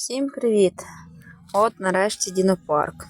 Всім привіт! От нарешті Дінопарк.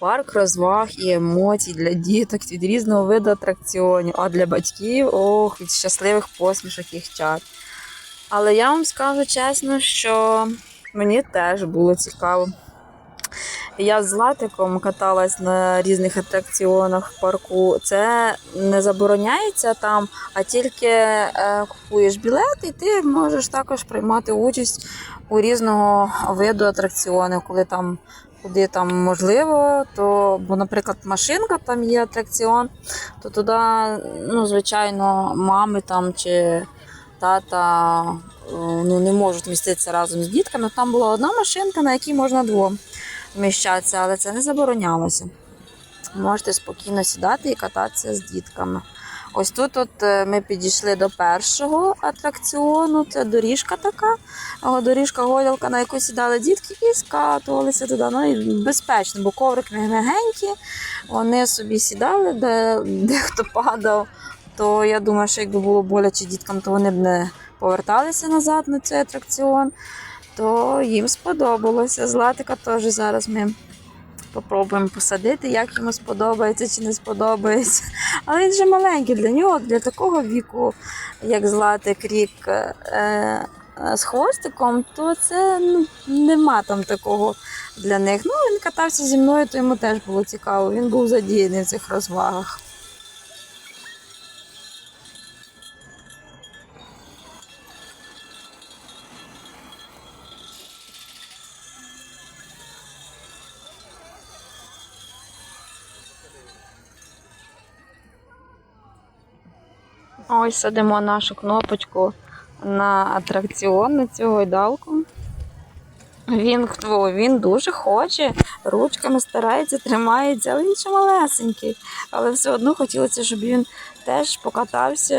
Парк розваг і емоцій для діток від різного виду атракціонів, а для батьків ох, від щасливих посмішок їх чат. Але я вам скажу чесно, що мені теж було цікаво. Я з Златиком каталась на різних атракціонах в парку. Це не забороняється там, а тільки е, купуєш білет, і ти можеш також приймати участь у різного виду атракціонів, коли там куди там можливо, то бо, наприклад, машинка там є атракціон, то туди, ну, звичайно, мами там чи тата е, ну, не можуть міститися разом з дітками. Там була одна машинка, на якій можна двом вміщатися, але це не заборонялося. Можете спокійно сідати і кататися з дітками. Ось тут от е, ми підійшли до першого атракціону. Це доріжка така, доріжка гойдалка, на яку сідали дітки і скатувалися туди. Ну і безпечно, бо коврик м'ягенький, вони собі сідали, де, де хто падав. То я думаю, що якби було боляче діткам, то вони б не поверталися назад на цей атракціон. То їм сподобалося. Златика теж зараз ми попробуємо посадити, як йому сподобається чи не сподобається. Але він же маленький для нього, для такого віку, як Златик рік е, е, з хвостиком, то це ну, нема там такого для них. Ну, він катався зі мною, то йому теж було цікаво. Він був задіяний в цих розвагах. Ось садимо нашу кнопочку на атракціон на цю гойдалку. Він, він дуже хоче, ручками старається, тримається, але він ще малесенький. Але все одно хотілося, щоб він теж покатався.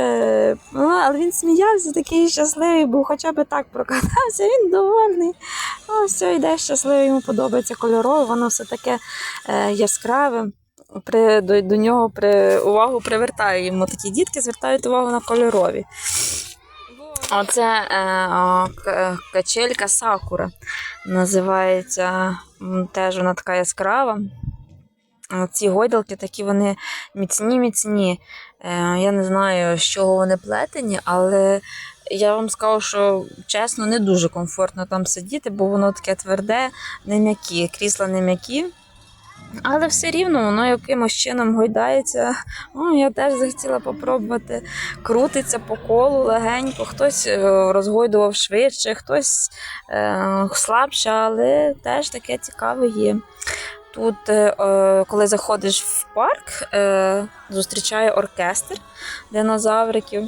Ну, але він сміявся, такий щасливий, був хоча б так прокатався, він довольний. Ну, все, йде щасливий, йому подобається кольорове, воно все таке е, яскраве. При, до, до нього при, увагу привертає йому такі дітки, звертають увагу на кольорові. Оце е, о, к- качелька Сакура називається. Теж вона така яскрава. Е, Ці гойдалки такі вони міцні-міцні. Е, Я не знаю, з чого вони плетені, але я вам скажу, що чесно, не дуже комфортно там сидіти, бо воно таке тверде, не м'які, крісла не м'які. Але все рівно воно якимось чином гойдається. О, я теж захотіла попробувати. Крутиться по колу легенько, хтось е, розгойдував швидше, хтось е, слабше, але теж таке цікаве є. Тут, е, е, коли заходиш в парк, зустрічає оркестр динозавриків.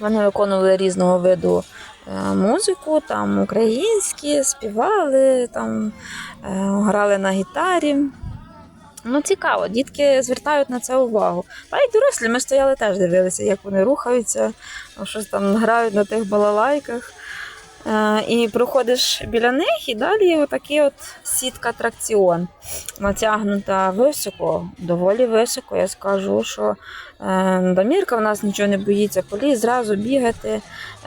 Вони виконували різного виду музику, там українські, співали, там грали на гітарі. Ну, цікаво, дітки звертають на це увагу. Та й дорослі, ми стояли теж дивилися, як вони рухаються, ну, щось там грають на тих балалайках. Е, і проходиш біля них, і далі отакий от сітка атракціон. Натягнута високо, доволі високо. Я скажу, що е, Дамірка в нас нічого не боїться, поліз зразу бігати,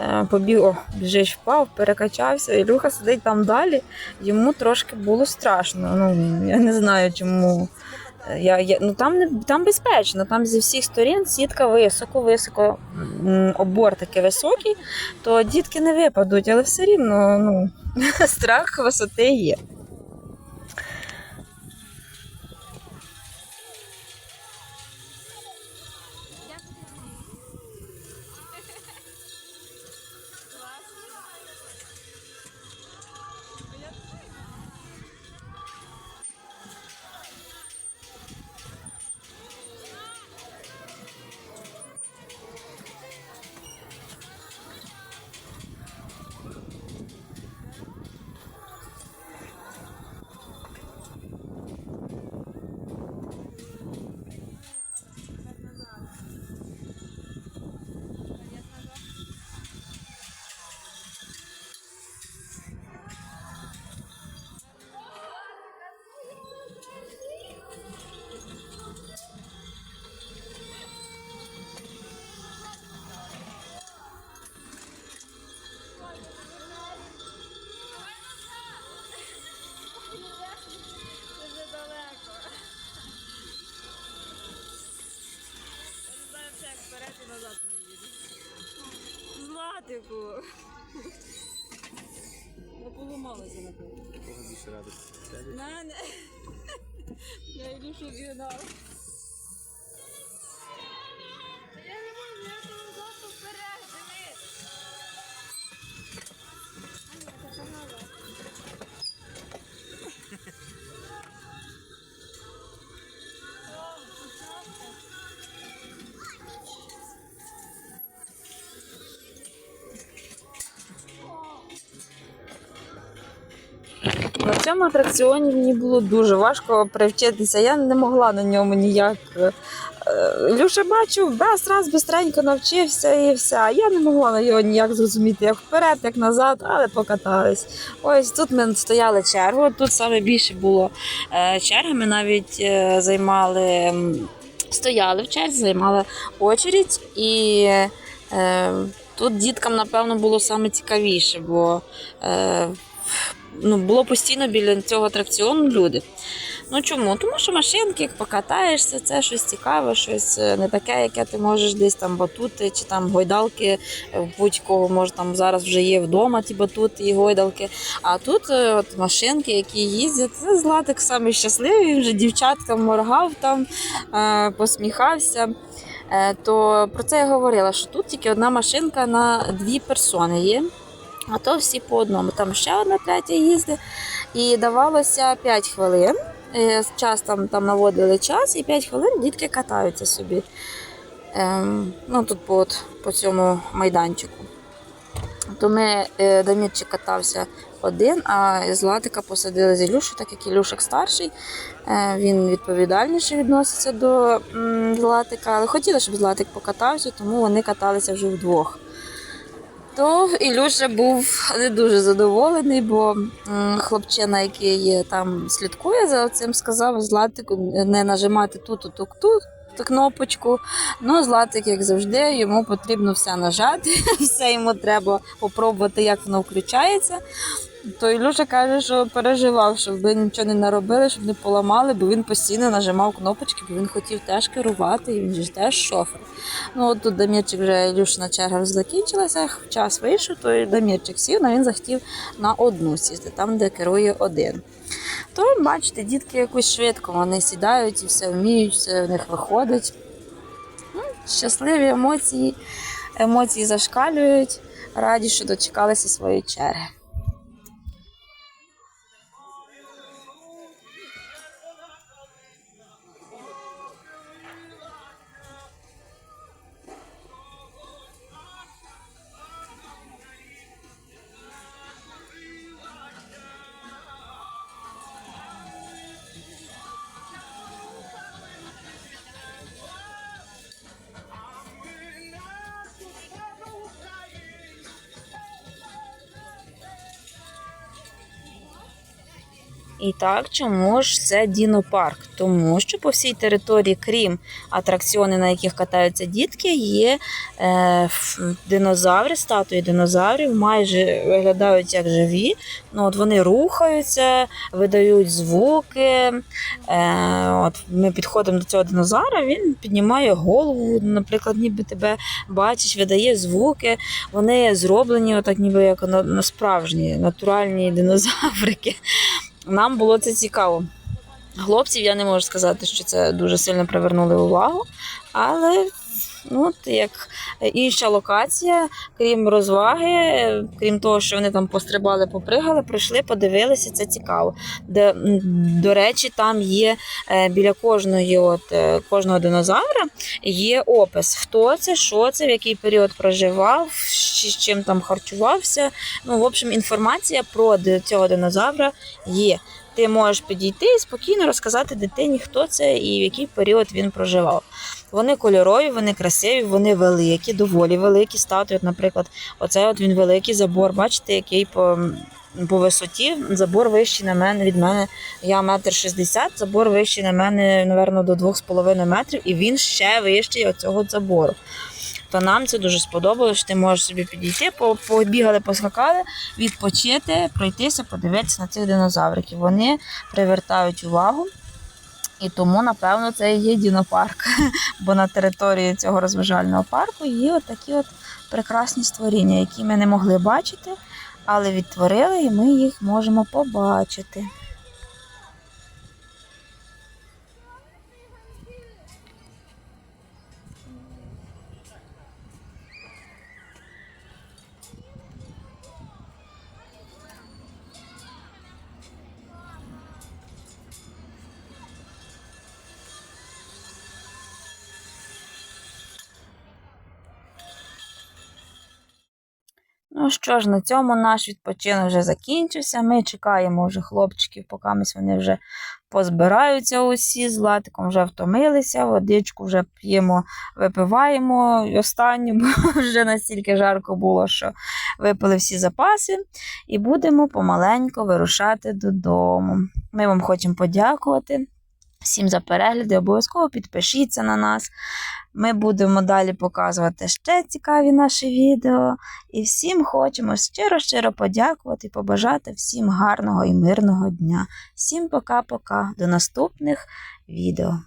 е, побіг, о, біжиш, впав, перекачався. Ілюха сидить там далі. Йому трошки було страшно. Ну, я не знаю, чому. Я, я, ну, там, не, там безпечно, там зі всіх сторін сітка високо-високо, обор такий високий, то дітки не випадуть, але все рівно ну, страх висоти є. Златику. Ну, поламалася напевно. Кого більше? Тебе? Мене. Я Ілюшу вігнав. На цьому атракціоні мені було дуже важко привчитися. Я не могла на ньому ніяк. е, Люша бачив, без раз бистренько навчився і все. Я не могла на його ніяк зрозуміти, як вперед, як назад, але покатались. Ось тут ми стояли чергу. Тут саме більше було е, черги. Ми навіть е, займали, стояли в черзі, займали очередь і. Е, Тут діткам, напевно, було саме цікавіше, бо е, ну, було постійно біля цього атракціону люди. Ну чому? Тому що машинки, покатаєшся, це щось цікаве, щось е, не таке, яке ти можеш десь там батути, чи там гойдалки будь-кого може там зараз вже є вдома ті батути і гойдалки. А тут е, от машинки, які їздять, це Златик самий щасливий, він вже дівчаткам моргав там, е, посміхався. То про це я говорила, що тут тільки одна машинка на дві персони є. А то всі по одному. Там ще одна третя їздить. І давалося 5 хвилин. Е, Час там, там наводили час, і 5 хвилин дітки катаються собі. Ем, ну, тут по, по цьому майданчику. То ми е, Дамірчик катався один, а Златика посадили з Ілюшу, так як Ілюшик старший. Е, він відповідальніше відноситься до Златика. Але хотіли, щоб Златик покатався, тому вони каталися вже вдвох. То Ілюша був не дуже задоволений, бо хлопчина, який там слідкує за цим, сказав Златику не нажимати тут, тут ту кнопочку. Ну, Златик, як завжди, йому потрібно все нажати, все йому треба попробувати, як воно включається. То Ілюша каже, що переживав, щоб ви нічого не наробили, щоб не поламали, бо він постійно нажимав кнопочки, бо він хотів теж керувати, і він же теж шофер. Ну от тут Дамірчик вже Ілюшина черга закінчилася, час вийшов, то Дамірчик сів, але він захотів на одну сісти, там, де керує один. То бачите, дітки якось швидко вони сідають і все вміють, все в них виходить. Ну, щасливі емоції, емоції зашкалюють, раді, що дочекалися своєї черги. І так, чому ж це дінопарк? Тому що по всій території, крім атракціонів, на яких катаються дітки, є е, динозаври, статуї динозаврів, майже виглядають як живі. Ну, от вони рухаються, видають звуки. Е, от ми підходимо до цього динозавра, він піднімає голову, наприклад, ніби тебе бачить, видає звуки. Вони зроблені, отак, ніби як на, на справжні натуральні динозаврики. Нам було це цікаво. Хлопців я не можу сказати, що це дуже сильно привернули увагу, але ну, от як інша локація, крім розваги, крім того, що вони там пострибали, попригали, прийшли, подивилися, це цікаво. Де, до речі, там є е, біля кожної, от, е, кожного динозавра є опис, хто це, що це, в який період проживав, з з чим там харчувався. Ну, в общем, інформація про цього динозавра є. Ти можеш підійти і спокійно розказати дитині, хто це і в який період він проживав. Вони кольорові, вони красиві, вони великі, доволі великі статуї. Наприклад, оце от він великий забор. Бачите, який по, по висоті забор вищий на мене від мене. Я метр шістдесят, забор вищий на мене, напевно, до двох з половиною метрів, і він ще вищий від цього забору. То нам це дуже сподобалось, ти можеш собі підійти, побігали, поскакали, відпочити, пройтися, подивитися на цих динозавриків. Вони привертають увагу. І тому, напевно, це є дінопарк. Бо на території цього розважального парку є от такі от прекрасні створіння, які ми не могли бачити, але відтворили, і ми їх можемо побачити. Ну що ж, на цьому наш відпочинок вже закінчився. Ми чекаємо вже хлопчиків, поки вони вже позбираються усі, з латиком вже втомилися, водичку вже п'ємо, випиваємо І останню, бо вже настільки жарко було, що випили всі запаси, і будемо помаленько вирушати додому. Ми вам хочемо подякувати. Всім за перегляди, обов'язково підпишіться на нас. Ми будемо далі показувати ще цікаві наші відео. І всім хочемо щиро-щиро подякувати і побажати всім гарного і мирного дня. Всім пока-пока. До наступних відео.